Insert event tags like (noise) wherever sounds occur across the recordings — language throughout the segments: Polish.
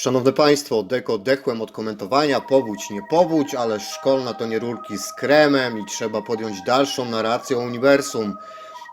Szanowne Państwo, deko odechłem od komentowania, powódź nie powódź, ale szkolna to nie rurki z kremem i trzeba podjąć dalszą narrację o uniwersum.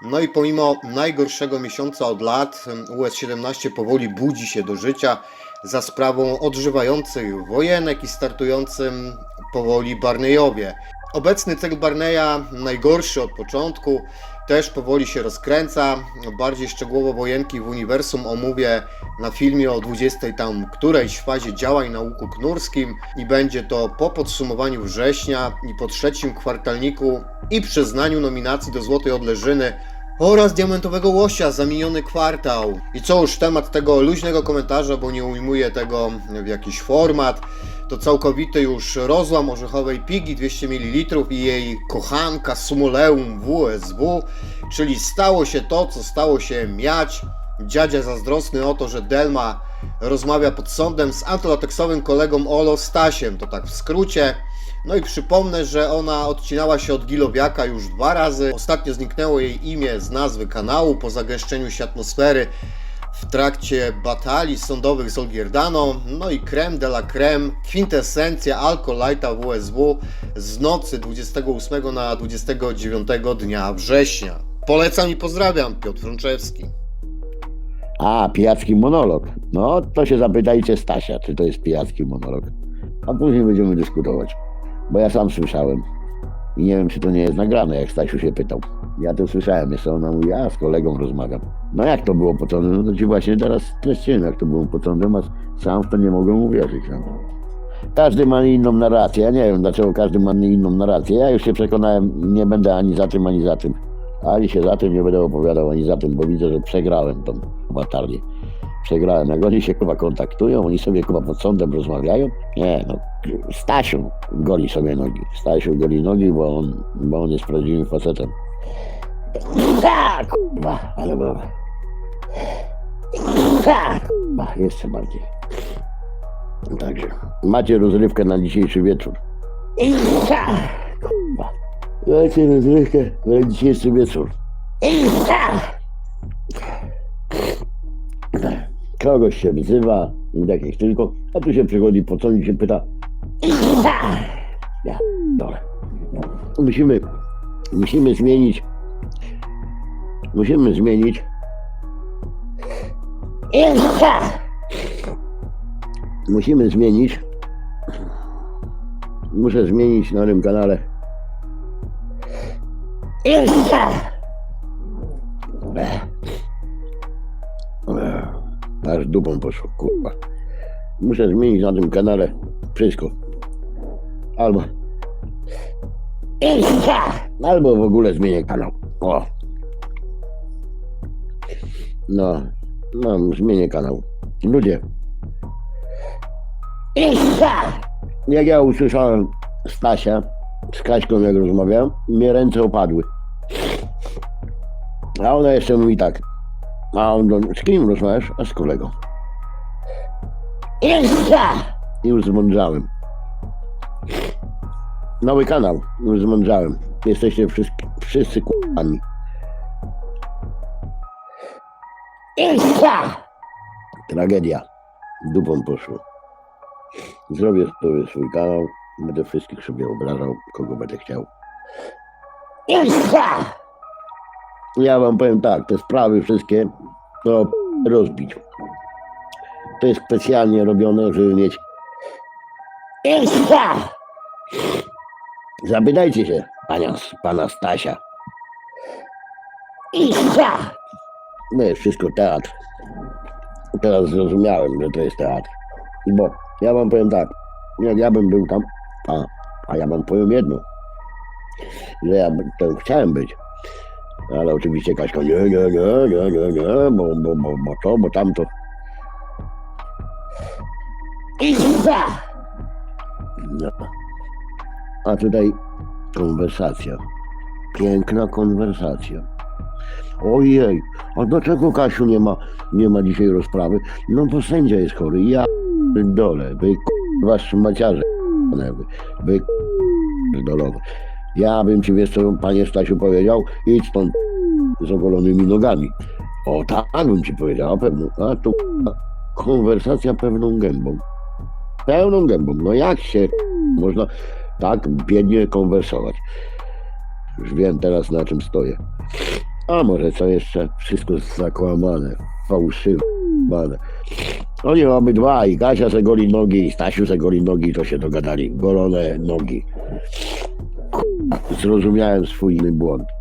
No i pomimo najgorszego miesiąca od lat, US-17 powoli budzi się do życia za sprawą odżywających wojenek i startującym powoli Barneyowie. Obecny cykl Barneya, najgorszy od początku, też powoli się rozkręca. Bardziej szczegółowo wojenki w uniwersum omówię na filmie o 20 tam którejś fazie działań na łuku knurskim i będzie to po podsumowaniu września i po trzecim kwartalniku i przyznaniu nominacji do Złotej Odleżyny oraz Diamentowego Łosia za miniony kwartał. I co już temat tego luźnego komentarza, bo nie ujmuję tego w jakiś format, to całkowity już rozłam orzechowej pigi 200 ml i jej kochanka Sumuleum WSW, czyli stało się to, co stało się miać. Dziadzia zazdrosny o to, że Delma rozmawia pod sądem z antylateksowym kolegą Olo Stasiem, to tak w skrócie. No i przypomnę, że ona odcinała się od Gilowiaka już dwa razy. Ostatnio zniknęło jej imię z nazwy kanału po zagęszczeniu się atmosfery w trakcie batalii sądowych z Olgierdaną. No i creme de la creme, kwintesencja Alkolajta WSW z nocy 28 na 29 dnia września. Polecam i pozdrawiam, Piotr Frączewski. A, pijacki monolog. No, to się zapytajcie Stasia, czy to jest pijacki monolog. A później będziemy dyskutować. Bo ja sam słyszałem. I nie wiem, czy to nie jest nagrane, jak Stasiu się pytał. Ja to słyszałem, jeszcze ona mówi, ja z kolegą rozmawiam. No jak to było początkiem? No to ci właśnie teraz streściłem, jak to było początkiem, a sam w to nie mogłem uwierzyć. No. Każdy ma inną narrację. Ja nie wiem, dlaczego każdy ma inną narrację. Ja już się przekonałem, nie będę ani za tym, ani za tym. Ani się za tym nie będę opowiadał, ani za tym, bo widzę, że przegrałem tą batalię. Przegrałem. Jak oni się chyba kontaktują, oni sobie chyba pod sądem rozmawiają. Nie, no, Stasiu goli sobie nogi. Stasiu goli nogi, bo on, bo on jest prawdziwym facetem. Ha, kurwa, ale dobra. Ha, kurwa, jeszcze bardziej. Także macie rozrywkę na dzisiejszy wieczór. Ha, kurwa. Macie rozrywkę na dzisiejszy wieczór. Ha. Kogoś się wzywa, jakieś tylko, a tu się przychodzi po co i się pyta. Ja, dobra. Musimy, musimy zmienić, musimy zmienić. Musimy zmienić. Muszę zmienić na tym kanale. Aż dupą poszło, kurwa. Muszę zmienić na tym kanale wszystko. Albo... (laughs) Albo w ogóle zmienię kanał. O. No, no, zmienię kanał. Ludzie. (laughs) Jak ja usłyszałem Stasia z Kaśką, jak rozmawiałem, mnie ręce opadły. A ona jeszcze mówi tak. A on do, z kim rozmawiasz? A z kolegą. I już zmądrzałem. Nowy kanał. Już zmądrzałem. Jesteście wszyscy, wszyscy k***ami. Tragedia. Dupą poszło. Zrobię sobie swój kanał. Będę wszystkich sobie obrażał, kogo będę chciał. Ja wam powiem tak, te sprawy wszystkie to rozbić. To jest specjalnie robione, żeby mieć. Zapytajcie się pana, pana Stasia. To jest wszystko teatr. Teraz zrozumiałem, że to jest teatr. Bo ja wam powiem tak, jak ja bym był tam, a, a ja wam powiem jedno, że ja by- to chciałem być. Ale oczywiście Kaśka nie, nie, nie, nie, nie, nie, bo, bo, bo, bo to, bo tamto. No. A tutaj konwersacja. Piękna konwersacja. Ojej, a dlaczego Kasiu nie ma, nie ma dzisiaj rozprawy? No bo sędzia jest chory. Ja dole, wy wasz maciarze, wy, wy dolowe. Ja bym ci wiesz co, panie Stasiu powiedział, idź stąd z ogolonymi nogami. O tak bym ci powiedział, na pewno. A tu konwersacja pełną gębą. Pełną gębą. No jak się można tak biednie konwersować? Już wiem teraz na czym stoję. A może co jeszcze? Wszystko zakłamane, fałszywe. Oni obydwa, i Kasia se goli nogi, i Stasiu se goli nogi, to się dogadali. Golone nogi. Zrozumiałem swój błąd.